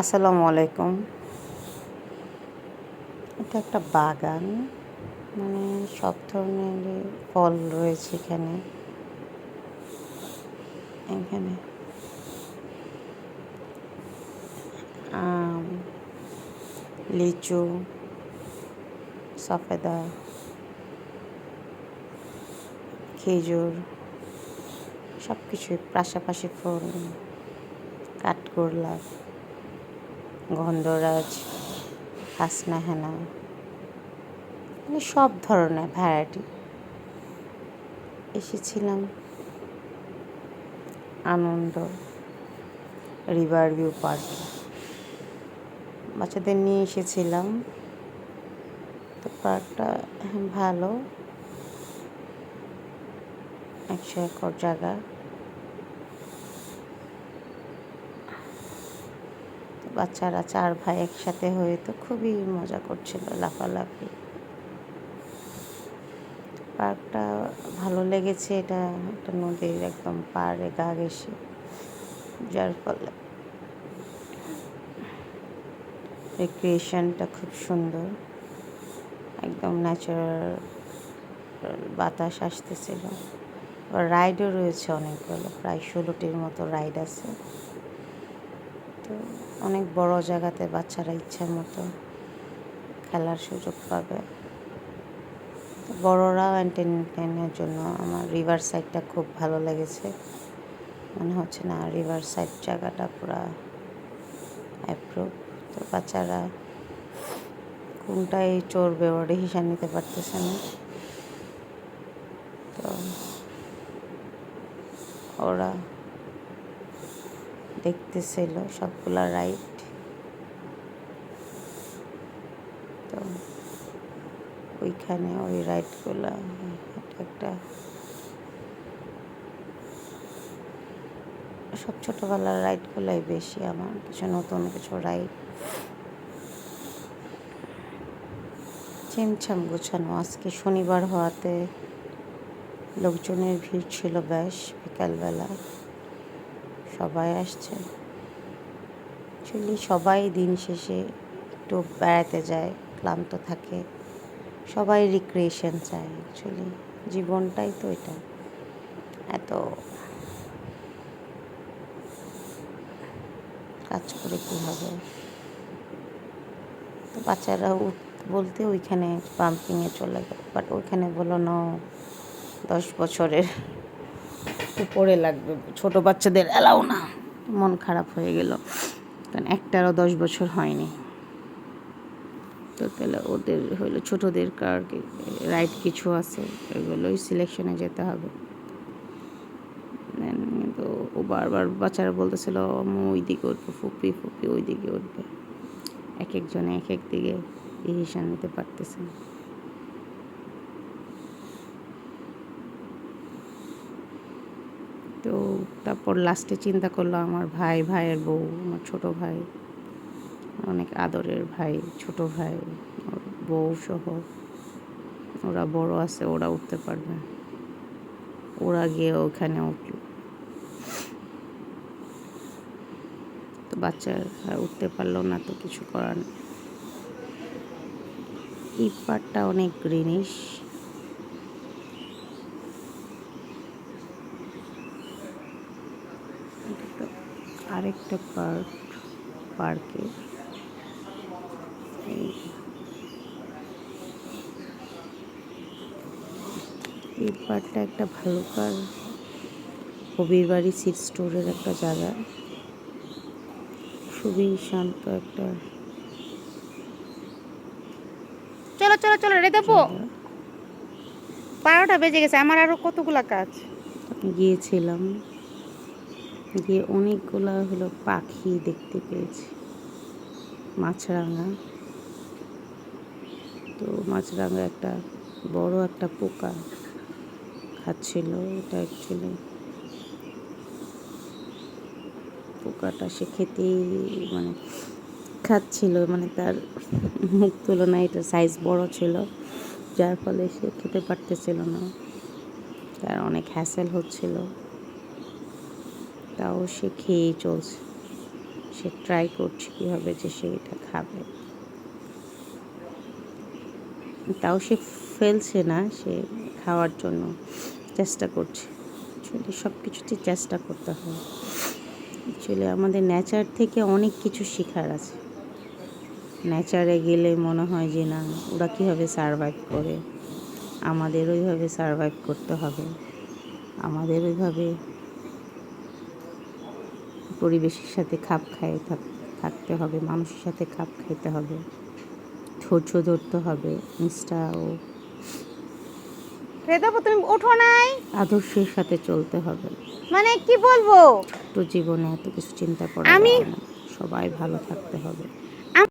আসসালামু আলাইকুম। এটা একটা বাগান মানে সব ধরনের ফল রয়েছে এখানে। এখানে আম, লিচু, সফেদা, খেজুর সব কিছুই পাশাপাশি ফল কাঠগোলাপ গন্ধরাজ, হাসনা হেনা মানে সব ধরনের ভ্যারাইটি এসেছিলাম। আনন্দ রিভার ভিউ পার্কে বাচ্চাদের নিয়ে এসেছিলাম। তো পার্কটা ভালো। একশো একর জায়গা। বাচ্চারা চার ভাই একসাথে হয়ে তো খুবই মজা করছিল, লাফালাফি। পার্কটা ভালো লেগেছে, এটা একটা নদীর একদম পাড়ে গা ঘেসে যার ফলে রিক্রিয়েশনটা খুব সুন্দর, একদম ন্যাচারাল বাতাস আসতেছিল। রাইডও রয়েছে অনেকগুলো, প্রায় ষোলোটির মতো রাইড আছে। তো অনেক বড় জায়গাতে বাচ্চারা ইচ্ছা মতো খেলার সুযোগ পাবে। বড়রাও এন্টারটেনমেন্টের জন্য আমার রিভার সাইডটা খুব ভালো লেগেছে। মনে হচ্ছে না রিভার সাইড জায়গাটা পুরো অ্যাপ্রুভ তো বাচ্চারা কোনটাই চড়বে ওরা হিসাব নিতে পারতেছে না। তো ওরা দেখতেছিল, সবগুলা রাইড তো ওইখানে ওই রাইডগুলা একটা সব ছোটোবেলার রাইডগুলাই বেশি আমার, কিছু নতুন, কিছু রাইড ছিমছাম গোছানো, আজকে শনিবার হওয়াতে লোকজনের ভিড় ছিল বেশ, বিকালবেলা। সবাই আসছে। অ্যাকচুয়ালি সবাই দিন শেষে একটু বেড়াতে যায়, ক্লান্ত থাকে। সবাই রিক্রিয়েশন চায় অ্যাকচুয়ালি জীবনটাই তো এটা। এত কাজ করে কী হবে তো বাচ্চারা বলতে ওইখানে পাম্পিংয়ে চলে গেল বাট ওইখানে বলল ন, দশ বছরের উপরে লাগবে। ছোট বাচ্চাদের এলাও না। মন খারাপ হয়ে গেল। কারণ একটারও দশ বছর হয়নি। তো তাহলে ওদের হইল ছোটোদের কার রাইড কিছু আছে, ওইগুলোই সিলেকশনে যেতে হবে। তো ও বারবার বাচ্চারা বলতেছিল ওই দিকে উঠবে, ফুপি ফুপি ওই দিকে উঠবে। এক একজনে এক এক দিকে ডিসিশন নিতে পারতেছে তো তারপর লাস্টে চিন্তা করল আমার ভাই, ভাইয়ের বউ, আমার ছোট ভাই, অনেক আদরের ভাই, ছোট ভাই বউ সহ। ওরা বড় আছে, ওরা উঠতে পারবে। ওরা গিয়ে ওখানে উঠল। তো বাচ্চা উঠতে পারল না, তো কিছু করার নেই। এই পার্টটা অনেক গ্রিনিশ আরেকটা পার্ক পার্কে। এই পার্কটা একটা ভালুকার কবির বাড়ি সিট স্টোরের একটা জায়গা। খুবই শান্ত একটা চলো চলো চলো রে দেবো বারোটা বেজে গেছে আমার আরও কতগুলা কাজ? আমি গিয়েছিলাম। গিয়ে অনেকগুলা হলো পাখি দেখতে পেয়েছি। মাছরাঙা। তো মাছরাঙা একটা বড় একটা পোকা খাচ্ছিল এটা অ্যাকচুয়ালি পোকাটা সে খেতেই মানে খাচ্ছিল মানে তার মুখ তুলনায় এটা সাইজ বড় ছিল, যার ফলে সে খেতে পারতেছিল না। তার অনেক হ্যাসেল হচ্ছিল। তাও সে খেয়েই চলছে। সে ট্রাই করছে কীভাবে যে সে এটা খাবে। তাও সে ফেলছে না, সে খাওয়ার জন্য চেষ্টা করছে। সব কিছুতে চেষ্টা করতে হয়। অ্যাকচুয়ালি আমাদের নেচার থেকে অনেক কিছু শেখার আছে। নেচারে গেলে মনে হয় যে, না, ওরা কীভাবে সারভাইভ করে? আমাদের ওইভাবে সারভাইভ করতে হবে। আমাদের ওইভাবে পরিবেশের সাথে খাপ খাইয়ে থাক- থাকতে হবে মানুষের সাথে খাপ খাইতে হবে ধৈর্য ধরতে হবে ইনস্টা ও রেখে তুমি ওঠো নাই? আদর্শের সাথে চলতে হবে। মানে কি বলব? তো জীবনে এত কিছু চিন্তা করা আমি- সবাই ভালো থাকতে হবে।